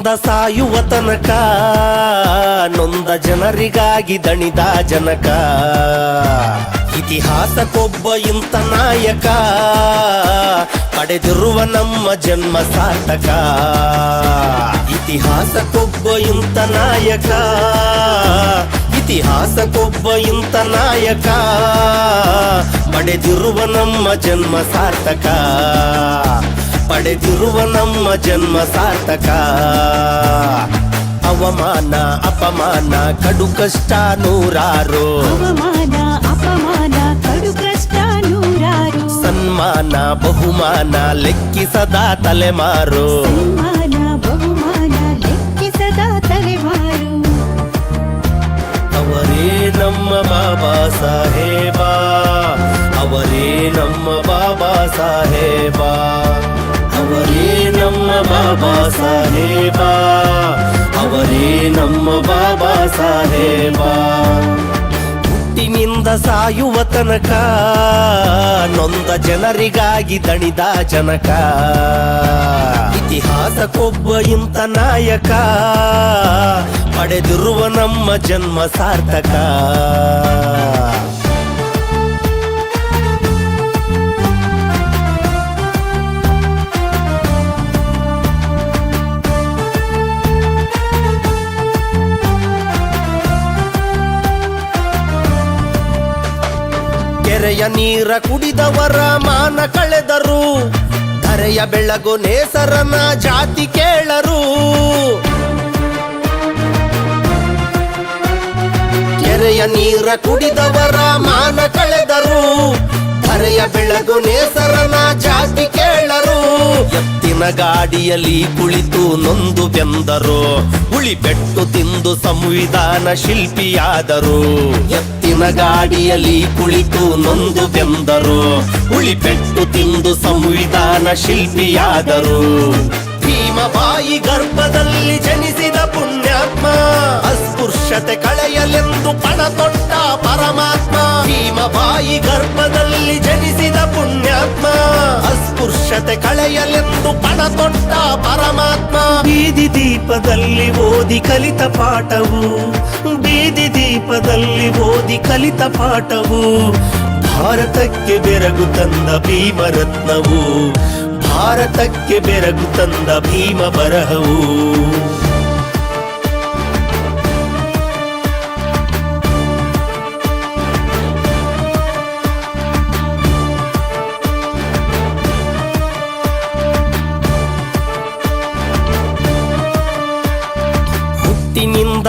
ಹುಟ್ಟಿನಿಂದ ಸಾಯುವ ತನಕ, ನೊಂದ ಜನರಿಗಾಗಿ ದಣಿದ ಜನಕ. ಇತಿಹಾಸಕ್ಕೊಬ್ಬ ಇಂಥ ನಾಯಕ, ಪಡೆದಿರುವ ನಮ್ಮ ಜನ್ಮ ಸಾರ್ಥಕ. ಇತಿಹಾಸಕ್ಕೊಬ್ಬ ಇಂಥ ನಾಯಕ ಇತಿಹಾಸಕ್ಕೊಬ್ಬ ಇಂಥ ನಾಯಕ, ಪಡೆದಿರುವ ನಮ್ಮ ಜನ್ಮ ಸಾರ್ಥಕ. ಪಡೆದಿರುವ ನಮ್ಮ ಜನ್ಮ ಸಾರ್ಥಕ. ಅವಮಾನ ಅಪಮಾನ ಕಡು ಕಷ್ಟ ನೂರಾರು. ಅವಮಾನ ಅಪಮಾನ ಕಡು ಕಷ್ಟ ನೂರಾರು. ಸನ್ಮಾನ ಬಹುಮಾನ ಲೆಕ್ಕಿಸದ ತಲೆಮಾರು. ಸನ್ಮಾನ ಬಹುಮಾನ ಲೆಕ್ಕಿಸದ ತಲೆಮಾರು. ಅವರೇ ನಮ್ಮ ಬಾಬಾ ಸಾಹೇಬಾ. ಅವರೇ ನಮ್ಮ ಬಾಬಾ ಸಾಹೇಬ. ಬಾಬಾ ಸಾಹೇಬ, ಅವರೇ ನಮ್ಮ ಬಾಬಾ ಸಾಹೇಬ. ಹುಟ್ಟಿನಿಂದ ಸಾಯುವ ತನಕ ನೊಂದ ಜನರಿಗಾಗಿ ದಣಿದ ಜನಕ. ಇತಿಹಾಸಕ್ಕೊಬ್ಬ ಇಂಥ ನಾಯಕ, ಪಡೆದಿರುವ ನಮ್ಮ ಜನ್ಮ ಸಾರ್ಥಕ. ಕೆರೆಯ ನೀರ ಕುಡಿದವರ ಮಾನ ಕಳೆದರು. ಧರೆಯ ಬೆಳಗು ನೇಸರನ ಜಾತಿ ಕೇಳರು. ಕೆರೆಯ ನೀರ ಕುಡಿದವರ ಮಾನ ಕಳೆದರು. ಧರೆಯ ಬೆಳಗು ನೇಸರನ ಜಾತಿ ಕೇಳರು. ಎತ್ತಿನ ಗಾಡಿಯಲ್ಲಿ ಕುಳಿತು ನೊಂದು ಬೆಂದರು. ಉಳಿಬೆಟ್ಟು ತಿಂದು ಸಂವಿಧಾನ ಶಿಲ್ಪಿಯಾದರು. ಎತ್ತಿನ ಗಾಡಿಯಲ್ಲಿ ಕುಳಿತು ನೊಂದು ಬೆಂದರು. ಉಳಿಬೆಟ್ಟು ತಿಂದು ಸಂವಿಧಾನ ಶಿಲ್ಪಿಯಾದರು. ಭೀಮಬಾಯಿ ಗರ್ಭದಲ್ಲಿ ಜನಿಸಿದ ಪುಣ್ಯಾತ್ಮ, ಅಸ್ಪೃಶ್ಯತೆ ಕಳೆಯಲೆಂದು ಪಣ ತೊಟ್ಟ ಪರಮಾತ್ಮ, ಭೀಮಬಾಯಿ ಗರ್ಭದಲ್ಲಿ ಜನಿಸಿದ ಪುಣ್ಯಾತ್ಮ. ಅಸ್ಪೃಶ್ಯತೆ ಕಳೆಯಲೆಂದು ಪಣ ತೊಟ್ಟ ಪರಮಾತ್ಮ. ಬೀದಿ ದೀಪದಲ್ಲಿ ಓದಿ ಕಲಿತ ಪಾಠವು, ಬೀದಿ ದೀಪದಲ್ಲಿ ಓದಿ ಕಲಿತ ಪಾಠವು, ಭಾರತಕ್ಕೆ ಬೆರಗು ತಂದ ಭೀಮರತ್ನವು, ಭಾರತಕ್ಕೆ ಬೆರಗು ತಂದ ಭೀಮ ಬರಹವು.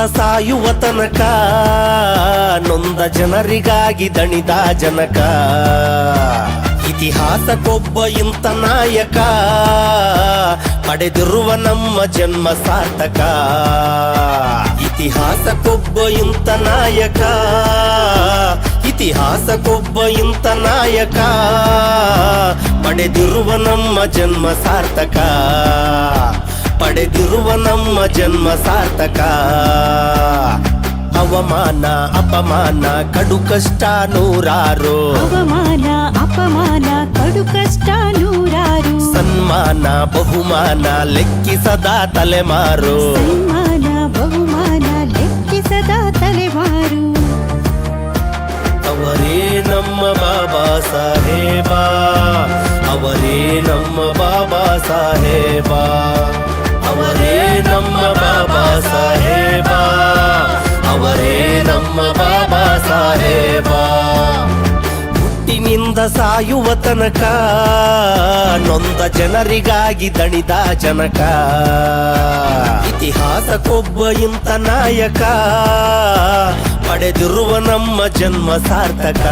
ಸಾಯುವ ತನಕ, ನೊಂದ ಜನರಿಗಾಗಿ ದಣಿದ ಜನಕ. ಇತಿಹಾಸಕ್ಕೊಬ್ಬ ಇಂಥ ನಾಯಕ, ಪಡೆದಿರುವ ನಮ್ಮ ಜನ್ಮ ಸಾರ್ಥಕ. ಇತಿಹಾಸಕ್ಕೊಬ್ಬ ಇಂಥ ನಾಯಕ ಇತಿಹಾಸಕ್ಕೊಬ್ಬ ಇಂಥ ನಾಯಕ, ಪಡೆದಿರುವ ನಮ್ಮ ಜನ್ಮ ಸಾರ್ಥಕ. ಪಡೆದಿರುವ ನಮ್ಮ ಜನ್ಮ ಸಾರ್ಥಕ. ಅವಮಾನ ಅಪಮಾನ ಕಡು ಕಷ್ಟ ನೂರಾರು. ಅವಮಾನ ಅಪಮಾನ ಕಡು ಕಷ್ಟ ನೂರಾರು. ಸನ್ಮಾನ ಬಹುಮಾನ ಲೆಕ್ಕಿಸದ ತಲೆಮಾರು. ಸನ್ಮಾನ ಬಹುಮಾನ ಲೆಕ್ಕಿಸದ ತಲೆಮಾರು. ಅವರೇ ನಮ್ಮ ಬಾಬಾ ಸಾಹೇಬಾ. ಅವರೇ ನಮ್ಮ ಬಾಬಾ ಸಾಹೇಬ. ಸಾಹೇಬ ಹುಟ್ಟಿನಿಂದ ಸಾಯುವ ತನಕ ನೊಂದ ಜನರಿಗಾಗಿ ದಣಿದ ಜನಕ. ಇತಿಹಾಸಕ್ಕೊಬ್ಬ ಇಂತ ನಾಯಕ, ಪಡೆದಿರುವ ನಮ್ಮ ಜನ್ಮ ಸಾರ್ಥಕ.